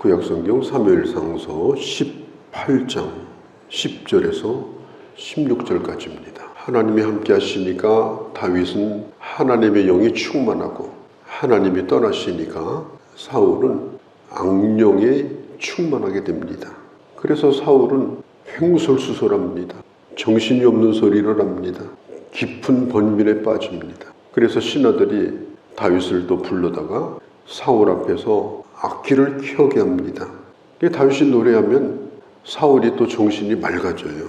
구약성경 사무엘상서 18장 10절에서 16절까지입니다. 하나님이 함께 하시니까 다윗은 하나님의 영이 충만하고 하나님이 떠나시니까 사울은 악령에 충만하게 됩니다. 그래서 사울은 횡설수설합니다. 정신이 없는 소리를 합니다. 깊은 번민에 빠집니다. 그래서 신하들이 다윗을 또 불러다가 사울 앞에서 악기를 켜게 합니다. 다윗이 노래하면 사울이 또 정신이 맑아져요.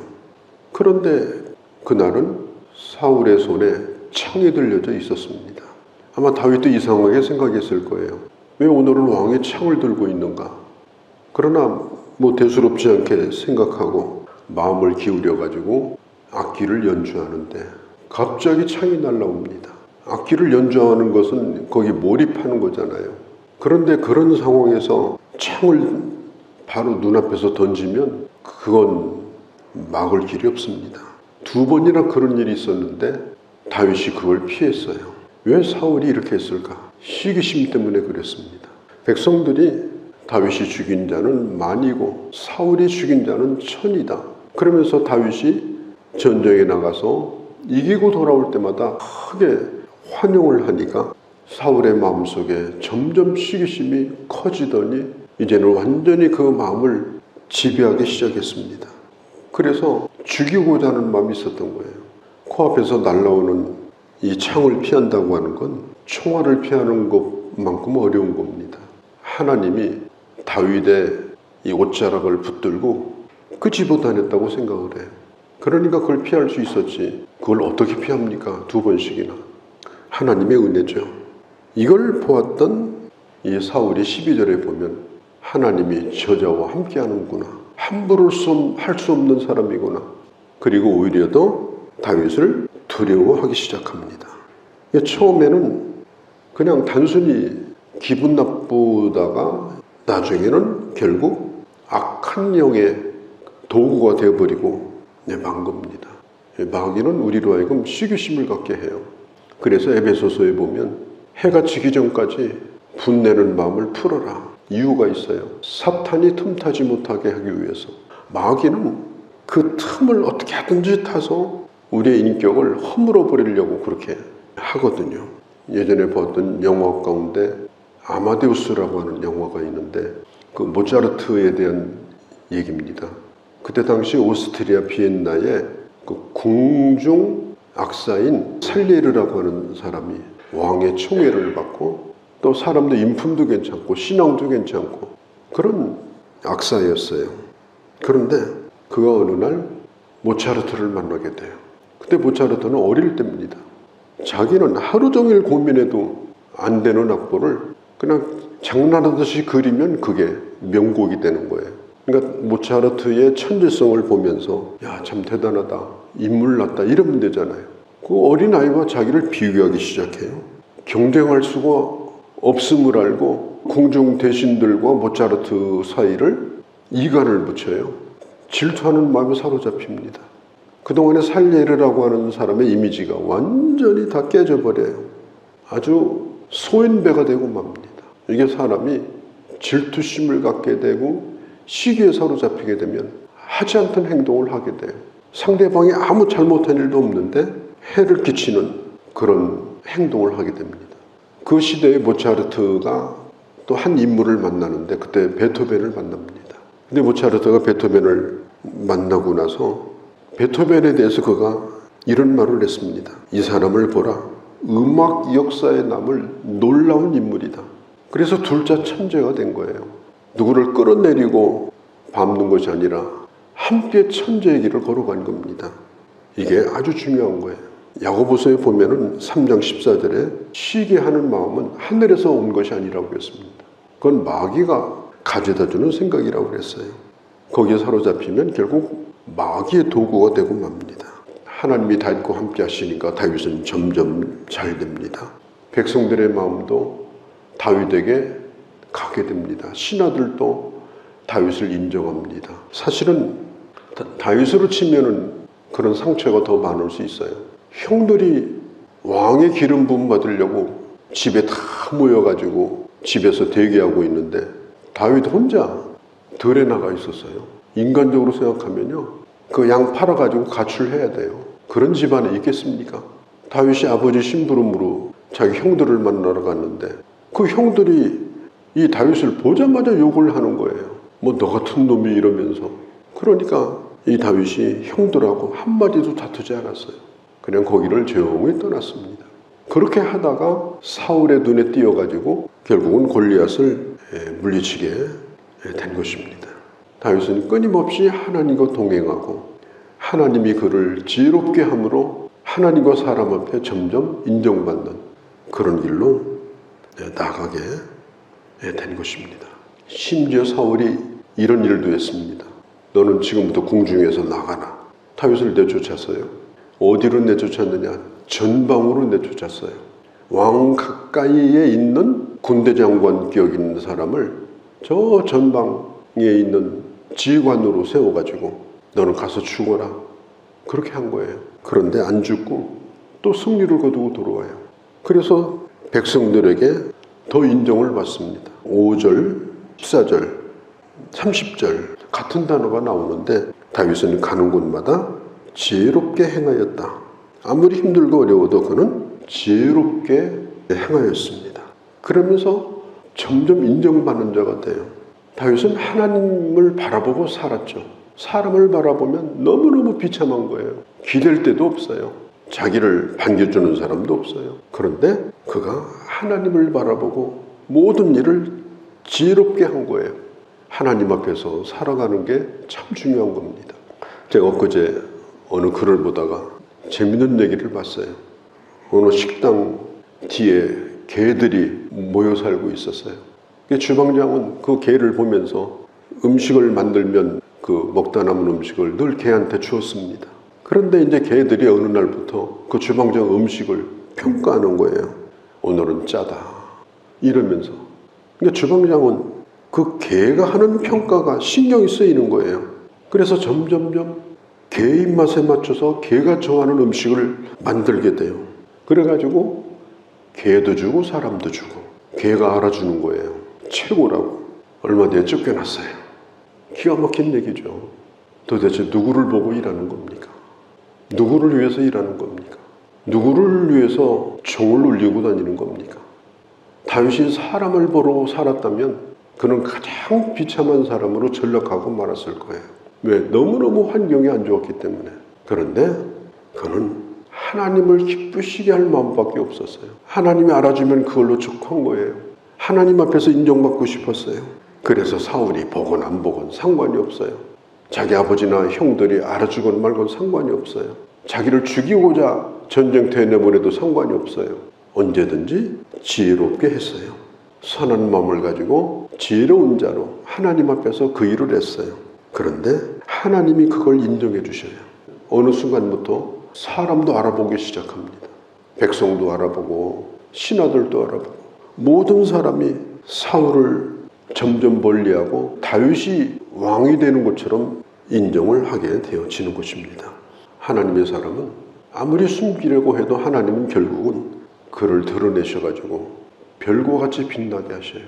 그런데 그날은 사울의 손에 창이 들려져 있었습니다. 아마 다윗도 이상하게 생각했을 거예요. 왜 오늘은 왕이 창을 들고 있는가? 그러나 뭐 대수롭지 않게 생각하고 마음을 기울여 가지고 악기를 연주하는데 갑자기 창이 날라옵니다. 악기를 연주하는 것은 거기 몰입하는 거잖아요. 그런데 그런 상황에서 창을 바로 눈앞에서 던지면 그건 막을 길이 없습니다. 두 번이나 그런 일이 있었는데 다윗이 그걸 피했어요. 왜 사울이 이렇게 했을까? 시기심 때문에 그랬습니다. 백성들이 다윗이 죽인 자는 만이고 사울이 죽인 자는 천이다. 그러면서 다윗이 전쟁에 나가서 이기고 돌아올 때마다 크게 환영을 하니까 사울의 마음속에 점점 시기심이 커지더니 이제는 완전히 그 마음을 지배하기 시작했습니다. 그래서 죽이고자 하는 마음이 있었던 거예요. 코앞에서 날라오는 이 창을 피한다고 하는 건 총알을 피하는 것만큼 어려운 겁니다. 하나님이 다윗의 이 옷자락을 붙들고 끄집어 다녔다고 생각을 해요. 그러니까 그걸 피할 수 있었지. 그걸 어떻게 피합니까? 두 번씩이나. 하나님의 은혜죠. 이걸 보았던 이 사울이 12절에 보면 하나님이 저자와 함께 하는구나. 함부로 할 수 없는 사람이구나. 그리고 오히려 더 다윗을 두려워하기 시작합니다. 처음에는 그냥 단순히 기분 나쁘다가 나중에는 결국 악한 영의 도구가 되어버리고 만 겁니다. 마귀는 우리로 하여금 시기심을 갖게 해요. 그래서 에베소서에 보면 해가 지기 전까지 분내는 마음을 풀어라. 이유가 있어요. 사탄이 틈타지 못하게 하기 위해서. 마귀는 그 틈을 어떻게 하든지 타서 우리의 인격을 허물어 버리려고 그렇게 하거든요. 예전에 봤던 영화 가운데 아마데우스라고 하는 영화가 있는데 그 모차르트에 대한 얘기입니다. 그때 당시 오스트리아 비엔나에 그 궁중 악사인 살리르라고 하는 사람이 왕의 총애를 받고 또 사람들 인품도 괜찮고 신앙도 괜찮고 그런 악사였어요. 그런데 그가 어느 날 모차르트를 만나게 돼요. 그때 모차르트는 어릴 때입니다. 자기는 하루 종일 고민해도 안 되는 악보를 그냥 장난하듯이 그리면 그게 명곡이 되는 거예요. 그러니까 모차르트의 천재성을 보면서 야 참 대단하다 인물 났다 이러면 되잖아요. 그 어린 아이와 자기를 비교하기 시작해요. 경쟁할 수가 없음을 알고 궁중 대신들과 모차르트 사이를 이간을 붙여요. 질투하는 마음이 사로잡힙니다. 그동안에 살예르라고 하는 사람의 이미지가 완전히 다 깨져버려요. 아주 소인배가 되고 맙니다. 이게 사람이 질투심을 갖게 되고 시기에 사로잡히게 되면 하지 않던 행동을 하게 돼요. 상대방이 아무 잘못한 일도 없는데 해를 끼치는 그런 행동을 하게 됩니다. 그 시대의 모차르트가 또 한 인물을 만나는데 그때 베토벤을 만납니다. 근데 모차르트가 베토벤을 만나고 나서 베토벤에 대해서 그가 이런 말을 했습니다. 이 사람을 보라. 음악 역사에 남을 놀라운 인물이다. 그래서 둘째 천재가 된 거예요. 누구를 끌어내리고 밟는 것이 아니라 함께 천재의 길을 걸어간 겁니다. 이게 아주 중요한 거예요. 야고보서에 보면은 3장 14절에 쉬게 하는 마음은 하늘에서 온 것이 아니라고 했습니다. 그건 마귀가 가져다 주는 생각이라고 그랬어요. 거기에 사로잡히면 결국 마귀의 도구가 되고 맙니다. 하나님이 다윗과 함께 하시니까 다윗은 점점 잘 됩니다. 백성들의 마음도 다윗에게 가게 됩니다. 신하들도 다윗을 인정합니다. 사실은 다윗으로 치면은 그런 상처가 더 많을 수 있어요. 형들이 왕의 기름 부음 받으려고 집에 다 모여가지고 집에서 대기하고 있는데 다윗 혼자 들에 나가 있었어요. 인간적으로 생각하면요. 그 양 팔아가지고 가출해야 돼요. 그런 집안에 있겠습니까? 다윗이 아버지 심부름으로 자기 형들을 만나러 갔는데 그 형들이 이 다윗을 보자마자 욕을 하는 거예요. 뭐 너 같은 놈이 이러면서. 그러니까 이 다윗이 형들하고 한마디도 다투지 않았어요. 그냥 거기를 조용히 떠났습니다. 그렇게 하다가 사울의 눈에 띄어가지고 결국은 골리앗을 예, 물리치게 된 것입니다. 다윗은 끊임없이 하나님과 동행하고 하나님이 그를 지혜롭게 함으로 하나님과 사람 앞에 점점 인정받는 그런 길로 예, 나가게 예, 된 것입니다. 심지어 사울이 이런 일도 했습니다. 너는 지금부터 궁중에서 나가라. 다윗을 내쫓았어요. 어디로 내쫓았느냐? 전방으로 내쫓았어요. 왕 가까이에 있는 군대 장관격 있는 사람을 저 전방에 있는 지휘관으로 세워가지고 너는 가서 죽어라. 그렇게 한 거예요. 그런데 안 죽고 또 승리를 거두고 돌아와요. 그래서 백성들에게 더 인정을 받습니다. 5절, 14절, 30절 같은 단어가 나오는데 다윗은 가는 곳마다 지혜롭게 행하였다. 아무리 힘들고 어려워도 그는 지혜롭게 행하였습니다. 그러면서 점점 인정받는 자가 돼요. 다윗은 하나님을 바라보고 살았죠. 사람을 바라보면 너무너무 비참한 거예요. 기댈 데도 없어요. 자기를 반겨주는 사람도 없어요. 그런데 그가 하나님을 바라보고 모든 일을 지혜롭게 한 거예요. 하나님 앞에서 살아가는 게 참 중요한 겁니다. 제가 엊그제 어느 글을 보다가 재밌는 얘기를 봤어요. 어느 식당 뒤에 개들이 모여 살고 있었어요. 그 주방장은 그 개를 보면서 음식을 만들면 그 먹다 남은 음식을 늘 개한테 주었습니다. 그런데 이제 개들이 어느 날부터 그 주방장 음식을 평가하는 거예요. 오늘은 짜다. 이러면서. 그러니까 주방장은 그 개가 하는 평가가 신경이 쓰이는 거예요. 그래서 점점점 개 입맛에 맞춰서 개가 좋아하는 음식을 만들게 돼요. 그래가지고 개도 주고 사람도 주고 개가 알아주는 거예요. 최고라고. 얼마 뒤에 쫓겨났어요. 기가 막힌 얘기죠. 도대체 누구를 보고 일하는 겁니까? 누구를 위해서 일하는 겁니까? 누구를 위해서 종을 울리고 다니는 겁니까? 다윗이 사람을 보러 살았다면 그는 가장 비참한 사람으로 전락하고 말았을 거예요. 왜? 너무너무 환경이 안 좋았기 때문에. 그런데 그는 하나님을 기쁘시게 할 마음밖에 없었어요. 하나님이 알아주면 그걸로 족한 거예요. 하나님 앞에서 인정받고 싶었어요. 그래서 사울이 보건 안 보건 상관이 없어요. 자기 아버지나 형들이 알아주건 말건 상관이 없어요. 자기를 죽이고자 전쟁터에 내보내도 상관이 없어요. 언제든지 지혜롭게 했어요. 선한 마음을 가지고 지혜로운 자로 하나님 앞에서 그 일을 했어요. 그런데 하나님이 그걸 인정해 주셔요. 어느 순간부터 사람도 알아보기 시작합니다. 백성도 알아보고 신하들도 알아보고 모든 사람이 사울을 점점 멀리하고 다윗이 왕이 되는 것처럼 인정을 하게 되어지는 것입니다. 하나님의 사람은 아무리 숨기려고 해도 하나님은 결국은 그를 드러내셔가지고 별과 같이 빛나게 하셔요.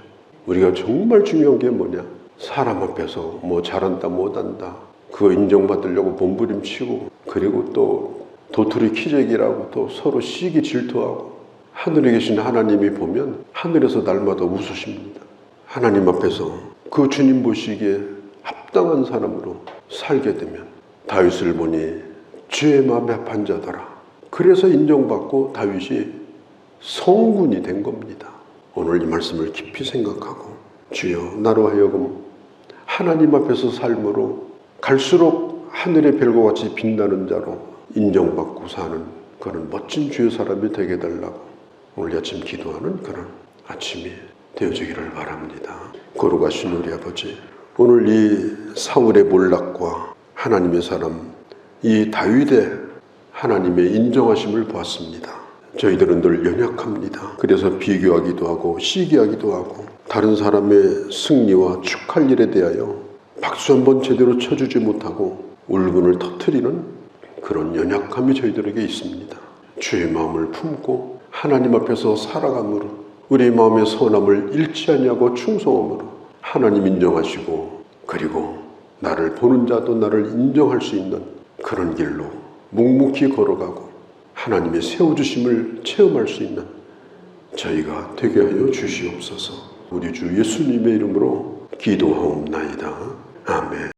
우리가 정말 중요한 게 뭐냐? 사람 앞에서 뭐 잘한다 못한다 그거 인정받으려고 몸부림치고 그리고 또 도토리 키재기라고 또 서로 시기 질투하고 하늘에 계신 하나님이 보면 하늘에서 날마다 웃으십니다. 하나님 앞에서 그 주님 보시기에 합당한 사람으로 살게 되면 다윗을 보니 주의 마음에 합한 자더라. 그래서 인정받고 다윗이 성군이 된 겁니다. 오늘 이 말씀을 깊이 생각하고 주여 나로 하여금 하나님 앞에서 삶으로 갈수록 하늘의 별과 같이 빛나는 자로 인정받고 사는 그런 멋진 주의 사람이 되게 달라고 오늘 아침 기도하는 그런 아침이 되어지기를 바랍니다. 거룩하신 우리 아버지 오늘 이 사울의 몰락과 하나님의 사람 이 다윗의 하나님의 인정하심을 보았습니다. 저희들은 늘 연약합니다. 그래서 비교하기도 하고 시기하기도 하고 다른 사람의 승리와 축할 일에 대하여 박수 한번 제대로 쳐주지 못하고 울분을 터트리는 그런 연약함이 저희들에게 있습니다. 주의 마음을 품고 하나님 앞에서 살아감으로 우리 마음의 선함을 잃지 아니하고 충성함으로 하나님 인정하시고 그리고 나를 보는 자도 나를 인정할 수 있는 그런 길로 묵묵히 걸어가고 하나님의 세워주심을 체험할 수 있는 저희가 되게 하여 주시옵소서. 우리 주 예수님의 이름으로 기도하옵나이다. 아멘.